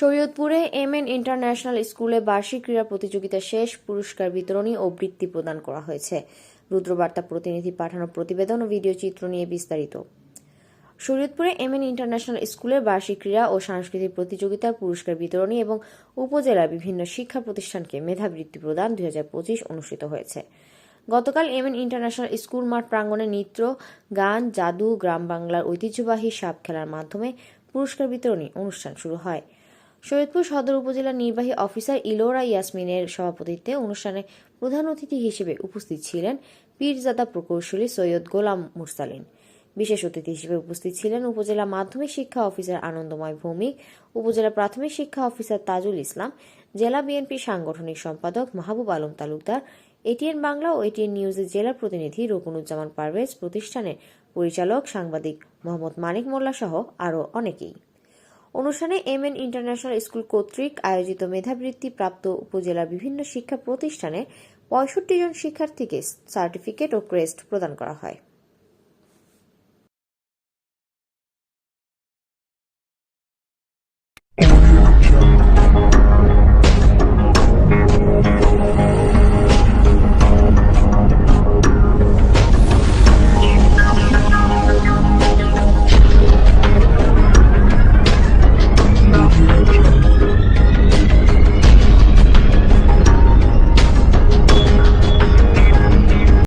শরীয়তপুরে M N international স্কুলে বার্ষিক ক্রীড়া প্রতিযোগিতা শেষ, পুরস্কার বিতরণী ও বৃত্তি প্রদান করা হয়েছে। রুদ্রবার্তা প্রতিনিধি পাঠানো প্রতিবেদন ও ভিডিও চিত্র নিয়ে বিস্তারিত। শরীয়তপুরে এম এন ইন্টারন্যাশনাল স্কুলের বার্ষিক ক্রীড়া ও সাংস্কৃতিক প্রতিযোগিতার পুরস্কার বিতরণী এবং উপজেলার বিভিন্ন শিক্ষা প্রতিষ্ঠানকে মেধাবৃত্তি প্রদান দুই হাজার পঁচিশ অনুষ্ঠিত হয়েছে। গতকাল এম এন ইন্টারন্যাশনাল স্কুল মাঠ প্রাঙ্গণে নৃত্য, গান, জাদু, গ্রাম বাংলার ঐতিহ্যবাহী সাপ খেলার মাধ্যমে পুরস্কার বিতরণী অনুষ্ঠান শুরু হয়। শরীয়তপুর সদর উপজেলা নির্বাহী অফিসার ইলোরা ইয়াসমিনের সভাপতিত্বে অনুষ্ঠানে প্রধান অতিথি হিসেবে উপস্থিত ছিলেন পীরজাদা প্রকৌশলী সৈয়দ গোলাম মুরসালিন। বিশেষ অতিথি হিসেবে উপস্থিত ছিলেন উপজেলা মাধ্যমিক শিক্ষা অফিসার আনন্দময় ভৌমিক, উপজেলা প্রাথমিক শিক্ষা অফিসার তাজুল ইসলাম, জেলা বিএনপি সাংগঠনিক সম্পাদক মাহবুব আলম তালুকদার, এটিএন বাংলা ও এটিএন নিউজের জেলা প্রতিনিধি রকুনুজ্জামান পারভেজ প্রতিষ্ঠানের পরিচালক সাংবাদিক মোহাম্মদ মানিক মোল্লা সহ আরও অনেকেই। অনুষ্ঠানে এম এন ইন্টারন্যাশনাল স্কুল কর্তৃক আয়োজিত মেধাবৃত্তি প্রাপ্ত উপজেলার বিভিন্ন শিক্ষা প্রতিষ্ঠানে পঁয়ষট্টি জন শিক্ষার্থীকে সার্টিফিকেট ও ক্রেস্ট প্রদান করা হয়।